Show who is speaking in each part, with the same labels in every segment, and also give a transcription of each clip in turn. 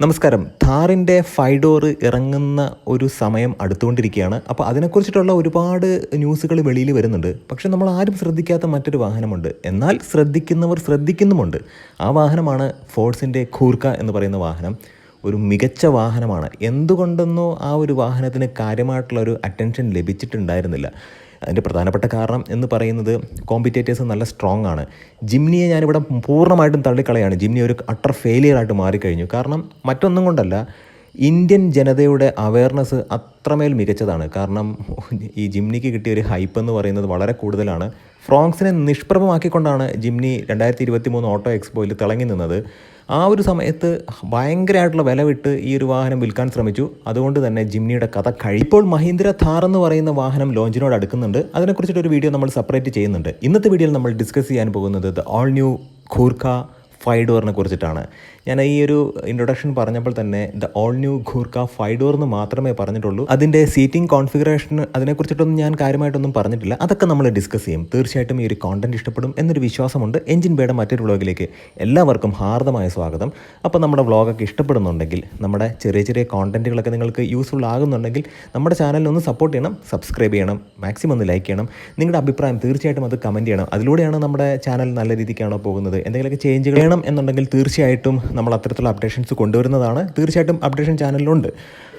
Speaker 1: നമസ്കാരം. ഥാറിന്റെ ഫൈഡോർ ഇറങ്ങുന്ന ഒരു സമയം അടുത്തുകൊണ്ടിരിക്കുകയാണ്. അപ്പോൾ അതിനെക്കുറിച്ചിട്ടുള്ള ഒരുപാട് ന്യൂസുകൾ വെളിയിൽ വരുന്നുണ്ട്. പക്ഷേ നമ്മൾ ആരും ശ്രദ്ധിക്കാത്ത മറ്റൊരു വാഹനമുണ്ട്. എന്നാൽ ശ്രദ്ധിക്കുന്നവർ ശ്രദ്ധിക്കുന്നുമുണ്ട്. ആ വാഹനമാണ് ഫോഴ്സിന്റെ ഖൂർക്ക എന്ന് പറയുന്ന വാഹനം. ഒരു മികച്ച വാഹനമാണ്. എന്തുകൊണ്ടെന്നോ ആ ഒരു വാഹനത്തിന് കാര്യമായിട്ടുള്ള ഒരു അറ്റൻഷൻ ലഭിച്ചിട്ടുണ്ടായിരുന്നില്ല. അതിന്റെ പ്രധാനപ്പെട്ട കാരണം എന്ന് പറയുന്നത് കോമ്പറ്റേറ്റേഴ്സ് നല്ല സ്ട്രോങ് ആണ്. ജിംനിയെ ഞാനിവിടെ പൂർണമായിട്ടും തള്ളിക്കളയാണ്. ജിംനി ഒരു അട്ടർ ഫെയിലിയർ ആയിട്ട് മാറിക്കഴിഞ്ഞു. കാരണം മറ്റൊന്നും കൊണ്ടല്ല ഇന്ത്യൻ ജനതയുടെ അവയർനെസ് അത്രമേൽ മികച്ചതാണ്. കാരണം ഈ ജിംനിക്ക് കിട്ടിയ ഒരു ഹൈപ്പ് എന്ന് പറയുന്നത് വളരെ കൂടുതലാണ്. ഫ്രോങ്സിനെ നിഷ്പ്രഭമാക്കിക്കൊണ്ടാണ് ജിംനി രണ്ടായിരത്തി ഇരുപത്തി മൂന്ന് ഓട്ടോ എക്സ്പോയിൽ തിളങ്ങി നിന്നത്. ആ ഒരു സമയത്ത് ഭയങ്കരമായിട്ടുള്ള വില വിട്ട് ഈ ഒരു വാഹനം വിൽക്കാൻ ശ്രമിച്ചു. അതുകൊണ്ട് തന്നെ ജിംനിയുടെ കഥ കഴി ഇപ്പോൾ മഹീന്ദ്ര ഥാർ എന്ന് പറയുന്ന വാഹനം ലോഞ്ചിനോട് അടുക്കുന്നുണ്ട്. അതിനെക്കുറിച്ചിട്ടൊരു വീഡിയോ നമ്മൾ സെപ്പറേറ്റ് ചെയ്യുന്നുണ്ട്. ഇന്നത്തെ വീഡിയോയിൽ നമ്മൾ ഡിസ്കസ് ചെയ്യാൻ പോകുന്നത് ദ ഓൾ ന്യൂ ഖൂർഖ ഫൈഡോറിനെ ഡോറിനെ കുറിച്ചിട്ടാണ്. ഞാൻ ഈ ഒരു ഇൻട്രൊഡക്ഷൻ പറഞ്ഞപ്പോൾ തന്നെ the all new Gurkha five door എന്ന് മാത്രമേ പറഞ്ഞിട്ടുള്ളൂ. അതിന്റെ സീറ്റിംഗ് കോൺഫിഗറേഷൻ അതിനെക്കുറിച്ചിട്ടൊന്നും ഞാൻ കാര്യമായിട്ടൊന്നും പറഞ്ഞിട്ടില്ല. അതൊക്കെ നമ്മൾ ഡിസ്കസ് ചെയ്യും. തീർച്ചയായിട്ടും ഈ ഒരു കോണ്ടന്റ് ഇഷ്ടപ്പെടും എന്നൊരു വിശ്വാസമുണ്ട്. എഞ്ചിൻ ബേയുടെ മറ്റൊരു വ്ളോഗിലേക്ക് എല്ലാവർക്കും ഹാർദമായ സ്വാഗതം. അപ്പോൾ നമ്മുടെ വ്ളോഗൊക്കെ ഇഷ്ടപ്പെടുന്നുണ്ടെങ്കിൽ നമ്മുടെ ചെറിയ ചെറിയ കോണ്ടന്റുകളൊക്കെ നിങ്ങൾക്ക് യൂസ്ഫുൾ ആകുന്നുണ്ടെങ്കിൽ നമ്മുടെ ചാനലിനെ ഒന്ന് സപ്പോർട്ട് ചെയ്യണം സബ്സ്ക്രൈബ് ചെയ്യണം മാക്സിമം ഒന്ന് ലൈക്ക് ചെയ്യണം. നിങ്ങളുടെ അഭിപ്രായം തീർച്ചയായിട്ടും അത് കമന്റ് ചെയ്യണം. അതിലൂടെയാണ് നമ്മുടെ ചാനൽ നല്ല രീതിക്കാണോ പോകുന്നത്? എന്തെങ്കിലുമൊക്കെ ചേഞ്ച് വേണം എന്നുണ്ടെങ്കിൽ തീർച്ചയായിട്ടും നമ്മൾ അത്തരത്തിലുള്ള അപ്ഡേഷൻസ് കൊണ്ടുവരുന്നതാണ്. തീർച്ചയായിട്ടും അപ്ഡേഷൻ ചാനലിലുണ്ട്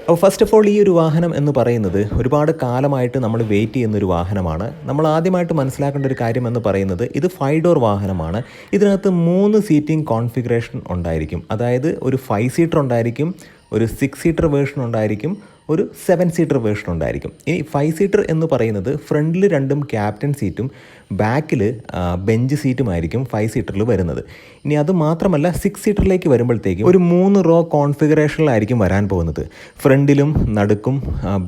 Speaker 1: അപ്പോൾ ഫസ്റ്റ് ഓഫ് ഓൾ ഈ ഒരു വാഹനം എന്ന് പറയുന്നത് ഒരുപാട് കാലമായിട്ട് നമ്മൾ വെയിറ്റ് ചെയ്യുന്ന ഒരു വാഹനമാണ്. നമ്മൾ ആദ്യമായിട്ട് മനസ്സിലാക്കേണ്ട ഒരു കാര്യം എന്ന് പറയുന്നത് ഇത് ഫൈവ് ഡോർ വാഹനമാണ്. ഇതിനകത്ത് മൂന്ന് സീറ്റിംഗ് കോൺഫിഗറേഷൻ ഉണ്ടായിരിക്കും. അതായത് ഒരു ഫൈവ് സീറ്റർ ഉണ്ടായിരിക്കും ഒരു സിക്സ് സീറ്റർ വേർഷൻ ഉണ്ടായിരിക്കും ഒരു സെവൻ സീറ്റർ വേർഷൻ ഉണ്ടായിരിക്കും. ഇനി ഫൈവ് സീറ്റർ എന്ന് പറയുന്നത് ഫ്രണ്ടിൽ രണ്ടും ക്യാപ്റ്റൻ സീറ്റും ബാക്കിൽ ബെഞ്ച് സീറ്റുമായിരിക്കും ഫൈവ് സീറ്ററിൽ വരുന്നത്. ഇനി അത് മാത്രമല്ല സിക്സ് സീറ്ററിലേക്ക് വരുമ്പോഴത്തേക്കും ഒരു മൂന്ന് റോ കോൺഫിഗറേഷനിലായിരിക്കും വരാൻ പോകുന്നത്. ഫ്രണ്ടിലും നടുക്കും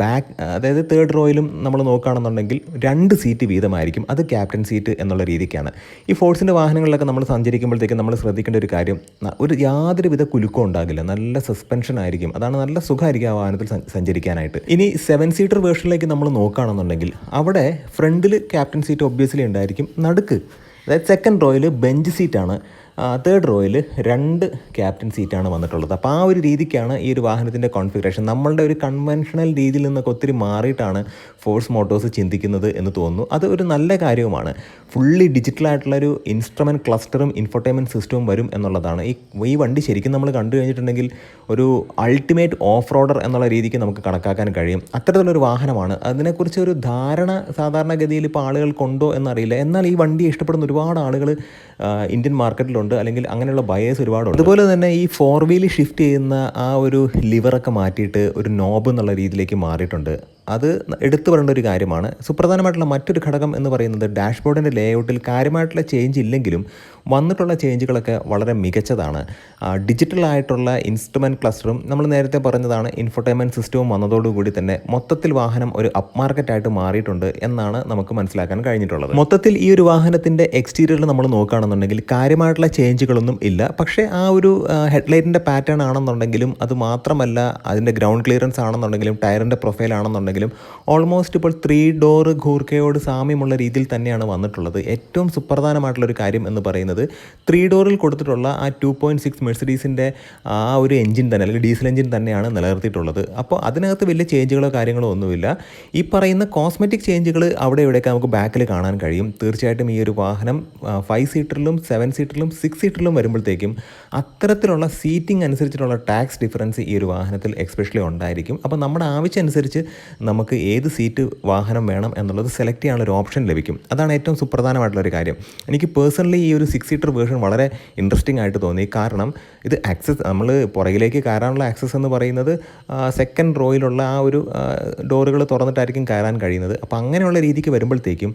Speaker 1: ബാക്ക് അതായത് തേർഡ് റോയിലും നമ്മൾ നോക്കുകയാണെന്നുണ്ടെങ്കിൽ രണ്ട് സീറ്റ് വീതമായിരിക്കും. അത് ക്യാപ്റ്റൻ സീറ്റ് എന്നുള്ള രീതിക്കാണ്. ഈ ഫോഴ്സിന്റെ വാഹനങ്ങളിലൊക്കെ നമ്മൾ സഞ്ചരിക്കുമ്പോഴത്തേക്കും നമ്മൾ ശ്രദ്ധിക്കേണ്ട ഒരു കാര്യം ഒരു യാതൊരുവിധ കുലുക്കവും ഉണ്ടാകില്ല. നല്ല സസ്പെൻഷൻ ആയിരിക്കും. അതാണ് നല്ല സുഖമായിരിക്കും ആ വാഹനത്തിൽ സഞ്ചരിക്കാനായിട്ട്. ഇനി സെവൻ സീറ്റർ വേർഷനിലേക്ക് നമ്മൾ നോക്കുകയാണെന്നുണ്ടെങ്കിൽ അവിടെ ഫ്രണ്ടിൽ ക്യാപ്റ്റൻ സീറ്റ് ഒബ്വിയസ്ലി ഉണ്ടായിരിക്കും. നടുക്ക് അതായത് സെക്കൻഡ് റോയിൽ ബെഞ്ച് സീറ്റാണ് തേർഡ് റോയിൽ രണ്ട് ക്യാപ്റ്റൻ സീറ്റാണ് വന്നിട്ടുള്ളത്. അപ്പോൾ ആ ഒരു രീതിക്കാണ് ഈ ഒരു വാഹനത്തിന്റെ കോൺഫിഗറേഷൻ നമ്മളുടെ ഒരു കൺവെൻഷണൽ രീതിയിൽ നിന്നൊക്കെ ഒത്തിരി മാറിയിട്ടാണ് ഫോഴ്സ് മോട്ടോഴ്സ് ചിന്തിക്കുന്നത് എന്ന് തോന്നുന്നു. അത് ഒരു നല്ല കാര്യവുമാണ്. ഫുള്ളി ഡിജിറ്റലായിട്ടുള്ളൊരു ഇൻസ്ട്രുമെന്റ് ക്ലസ്റ്ററും ഇൻഫർടൈൻമെന്റ് സിസ്റ്റവും വരും എന്നുള്ളതാണ്. ഈ ഈ വണ്ടി ശരിക്കും നമ്മൾ കണ്ടു കഴിഞ്ഞിട്ടുണ്ടെങ്കിൽ ഒരു അൾട്ടിമേറ്റ് ഓഫ് റോഡർ എന്നുള്ള രീതിക്ക് നമുക്ക് കണക്കാക്കാൻ കഴിയും. അത്തരത്തിലൊരു വാഹനമാണ്. അതിനെക്കുറിച്ച് ഒരു ധാരണ സാധാരണഗതിയിൽ ഇപ്പോൾ ആളുകൾക്കുണ്ടോ എന്നറിയില്ല. എന്നാൽ ഈ വണ്ടി ഇഷ്ടപ്പെടുന്ന ഒരുപാട് ആളുകൾ ഇന്ത്യൻ മാർക്കറ്റിലുണ്ട് അല്ലെങ്കിൽ അങ്ങനെയുള്ള ബയേഴ്സ് ഒരുപാടുണ്ട്. അതുപോലെ തന്നെ ഈ ഫോർ വീൽ ഷിഫ്റ്റ് ചെയ്യുന്ന ആ ഒരു ലിവറൊക്കെ മാറ്റിയിട്ട് ഒരു നോബ് എന്നുള്ള രീതിയിലേക്ക് മാറിയിട്ടുണ്ട്. അത് എടുത്തു പറയേണ്ട ഒരു കാര്യമാണ്. സുപ്രധാനമായിട്ടുള്ള മറ്റൊരു ഘടകം എന്ന് പറയുന്നത് ഡാഷ്ബോർഡിന്റെ ലേഔട്ടിൽ കാര്യമായിട്ടുള്ള ചേഞ്ച് ഇല്ലെങ്കിലും വന്നിട്ടുള്ള ചേഞ്ചുകളൊക്കെ വളരെ മികച്ചതാണ്. ഡിജിറ്റലായിട്ടുള്ള ഇൻസ്ട്രുമെന്റ് ക്ലസ്റ്ററും നമ്മൾ നേരത്തെ പറഞ്ഞതാണ് ഇൻഫർടൈൻമെന്റ് സിസ്റ്റവും വന്നതോടുകൂടി തന്നെ മൊത്തത്തിൽ വാഹനം ഒരു അപ്പ് മാർക്കറ്റായിട്ട് മാറിയിട്ടുണ്ട് എന്നാണ് നമുക്ക് മനസ്സിലാക്കാൻ കഴിഞ്ഞിട്ടുള്ളത്. മൊത്തത്തിൽ ഈ ഒരു വാഹനത്തിന്റെ എക്സ്റ്റീരിയറിൽ നമ്മൾ നോക്കുകയാണെന്നുണ്ടെങ്കിൽ കാര്യമായിട്ടുള്ള ചേഞ്ചുകളൊന്നും ഇല്ല. പക്ഷേ ആ ഒരു ഹെഡ്ലൈറ്റിന്റെ പാറ്റേൺ ആണെന്നുണ്ടെങ്കിലും അത് മാത്രമല്ല അതിന്റെ ഗ്രൗണ്ട് ക്ലിയറൻസ് ആണെന്നുണ്ടെങ്കിലും ടയറിന്റെ പ്രൊഫൈൽ ആണെന്നുണ്ടെങ്കിലും ഓൾമോസ്റ്റ് ഇപ്പോൾ ത്രീ ഡോർ ഘൂർക്കയോട് സാമ്യമുള്ള രീതിയിൽ തന്നെയാണ് വന്നിട്ടുള്ളത്. ഏറ്റവും സുപ്രധാനമായിട്ടുള്ളൊരു കാര്യം എന്ന് പറയുന്നത് ത്രീ ഡോറിൽ കൊടുത്തിട്ടുള്ള ആ ടു പോയിന്റ് സിക്സ് മെഴ്സിഡീസിന്റെ ആ ഒരു എഞ്ചിൻ തന്നെ അല്ലെങ്കിൽ ഡീസൽ എഞ്ചിൻ തന്നെയാണ് നിലനിർത്തിയിട്ടുള്ളത്. അപ്പോൾ അതിനകത്ത് വലിയ ചേഞ്ചുകളോ കാര്യങ്ങളോ ഒന്നുമില്ല. ഈ പറയുന്ന കോസ്മെറ്റിക് ചേഞ്ചുകൾ അവിടെ ഇവിടെയൊക്കെ നമുക്ക് ബാക്കിൽ കാണാൻ കഴിയും. തീർച്ചയായിട്ടും ഈ ഒരു വാഹനം ഫൈവ് സീറ്ററിലും സെവൻ സീറ്ററിലും സിക്സ് സീറ്ററിലും വരുമ്പോഴത്തേക്കും അത്തരത്തിലുള്ള സീറ്റിംഗ് അനുസരിച്ചിട്ടുള്ള ടാക്സ് ഡിഫറൻസ് ഈ ഒരു വാഹനത്തിൽ എക്സ്പെഷ്യലി ഉണ്ടായിരിക്കും. അപ്പോൾ നമ്മുടെ ആവശ്യം അനുസരിച്ച് നമുക്ക് ഏത് സീറ്റ് വാഹനം വേണം എന്നുള്ളത് സെലക്ട് ചെയ്യാനുള്ള ഒരു ഓപ്ഷൻ ലഭിക്കും. അതാണ് ഏറ്റവും സുപ്രധാനമായിട്ടുള്ള ഒരു കാര്യം. എനിക്ക് പേഴ്സണലി ഈ ഒരു സിക്സ് സീറ്റർ വേർഷൻ വളരെ ഇൻട്രസ്റ്റിംഗ് ആയിട്ട് തോന്നി. കാരണം ഇത് ആക്സസ് നമ്മൾ പുറകിലേക്ക് കയറാനുള്ള ആക്സസ് എന്ന് പറയുന്നത് സെക്കൻഡ് റോയിലുള്ള ആ ഒരു ഡോറുകൾ തുറന്നിട്ടായിരിക്കും കയറാൻ കഴിയുന്നത്. അപ്പോൾ അങ്ങനെയുള്ള രീതിക്ക് വരുമ്പോഴത്തേക്കും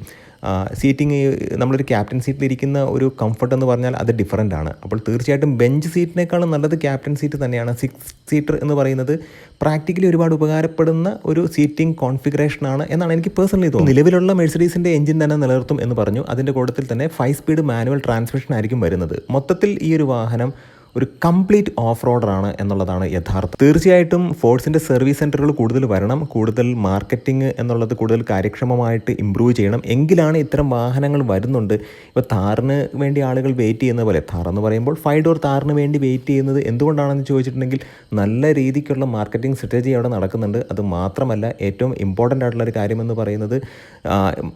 Speaker 1: സീറ്റിംഗ് നമ്മളൊരു ക്യാപ്റ്റൻ സീറ്റിൽ ഇരിക്കുന്ന ഒരു കംഫർട്ട് എന്ന് പറഞ്ഞാൽ അത് ഡിഫറന്റ് ആണ്. അപ്പോൾ തീർച്ചയായിട്ടും ബെഞ്ച് സീറ്റിനേക്കാളും നല്ലത് ക്യാപ്റ്റൻ സീറ്റ് തന്നെയാണ്. സിക്സ് സീറ്റർ എന്ന് പറയുന്നത് പ്രാക്ടിക്കലി ഒരുപാട് ഉപകാരപ്പെടുന്ന ഒരു സീറ്റിംഗ് കോൺഫിഗറേഷനാണ് എന്നാണ് എനിക്ക് പേഴ്സണലി തോന്നുന്നത്. നിലവിലുള്ള മെഴ്സഡീസിന്റെ എഞ്ചിൻ തന്നെ നിലനിർത്തും എന്ന് പറഞ്ഞു. അതിന്റെ കൂട്ടത്തിൽ തന്നെ ഫൈവ് സ്പീഡ് മാനുവൽ ട്രാൻസ്മിഷൻ ആയിരിക്കും വരുന്നത്. മൊത്തത്തിൽ ഈ ഒരു വാഹനം ഒരു കംപ്ലീറ്റ് ഓഫ് റോഡറാണ് എന്നുള്ളതാണ് യഥാർത്ഥം. തീർച്ചയായിട്ടും ഫോഴ്സിന്റെ സർവീസ് സെന്ററുകൾ കൂടുതൽ വരണം കൂടുതൽ മാർക്കറ്റിംഗ് എന്നുള്ളത് കൂടുതൽ കാര്യക്ഷമമായിട്ട് ഇമ്പ്രൂവ് ചെയ്യണം. എങ്കിലാണ് ഇത്തരം വാഹനങ്ങൾ വരുന്നുണ്ട്. ഇപ്പോൾ താറിന് വേണ്ടി ആളുകൾ വെയിറ്റ് ചെയ്യുന്ന പോലെ താർ എന്ന് പറയുമ്പോൾ ഫൈവ് ഡോർ താറിന് വേണ്ടി വെയിറ്റ് ചെയ്യുന്നത് എന്തുകൊണ്ടാണെന്ന് ചോദിച്ചിട്ടുണ്ടെങ്കിൽ നല്ല രീതിക്കുള്ള മാർക്കറ്റിംഗ് സ്ട്രാറ്റജി അവിടെ നടക്കുന്നുണ്ട്. അത് മാത്രമല്ല ഏറ്റവും ഇമ്പോർട്ടന്റ് ആയിട്ടുള്ള ഒരു കാര്യമെന്ന് പറയുന്നത്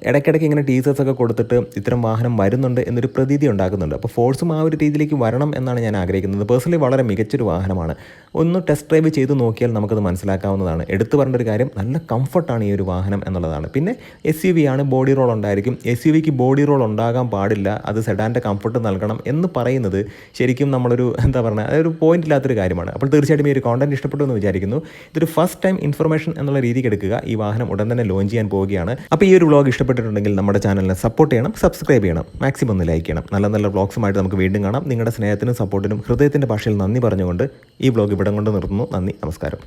Speaker 1: ഇടയ്ക്കിടയ്ക്ക് ഇങ്ങനെ ടീസേഴ്സ് ഒക്കെ കൊടുത്തിട്ട് ഇത്തരം വാഹനം വരുന്നുണ്ട് എന്നൊരു പ്രതീതി ഉണ്ടാക്കുന്നുണ്ട്. അപ്പോൾ ഫോഴ്സും ആ ഒരു രീതിയിലേക്ക് വരണം എന്നാണ് ഞാൻ ആഗ്രഹിക്കുന്നത്. പേഴ്സണലി വളരെ മികച്ചൊരു വാഹനമാണ്. ഒന്ന് ടെസ്റ്റ് ഡ്രൈവ് ചെയ്ത് നോക്കിയാൽ നമുക്കത് മനസ്സിലാക്കാവുന്നതാണ്. എടുത്തു പറഞ്ഞ ഒരു കാര്യം നല്ല കംഫർട്ടാണ് ഈ ഒരു വാഹനം എന്നുള്ളതാണ്. പിന്നെ എസ് യു വി ആണ് ബോഡി റോൾ ഉണ്ടായിരിക്കും. എസ് യു വിക്ക് ബോഡി റോൾ ഉണ്ടാകാൻ പാടില്ല അത് സെഡാന്റെ കംഫർട്ട് നൽകണം എന്ന് പറയുന്നത് ശരിക്കും നമ്മളൊരു എന്താ പറയുക അതൊരു പോയിന്റ് ഇല്ലാത്തൊരു കാര്യമാണ്. അപ്പോൾ തീർച്ചയായിട്ടും ഈ ഒരു കോണ്ടന്റ് ഇഷ്ടപ്പെട്ടു എന്ന് വിചാരിക്കുന്നു. ഇതൊരു ഫസ്റ്റ് ടൈം ഇൻഫർമേഷൻ എന്നുള്ള രീതിക്ക് എടുക്കുക. ഈ വാഹനം ഉടൻ തന്നെ ലോഞ്ച് ചെയ്യാൻ പോവുകയാണ്. അപ്പോൾ ഈ ഒരു വ്ളോഗ് ഇഷ്ടപ്പെട്ടിട്ടുണ്ടെങ്കിൽ നമ്മുടെ ചാനലിനെ സപ്പോർട്ട് ചെയ്യണം സബ്സ്ക്രൈബ് ചെയ്യണം മാക്സിമം ഒന്ന് ലൈക്ക് ചെയ്യണം. നല്ല നല്ല വ്ളോഗ്സുമായിട്ട് നമുക്ക് വീണ്ടും കാണാം. നിങ്ങളുടെ സ്നേഹത്തിനും സപ്പോർട്ടിനും ഹൃദയത്തിന്റെ ഭാഷയിൽ നന്ദി പറഞ്ഞുകൊണ്ട് ഈ വ്ളോഗ് ഇവിടെ കൊണ്ട് നിർത്തുന്നു. നന്ദി. നമസ്കാരം.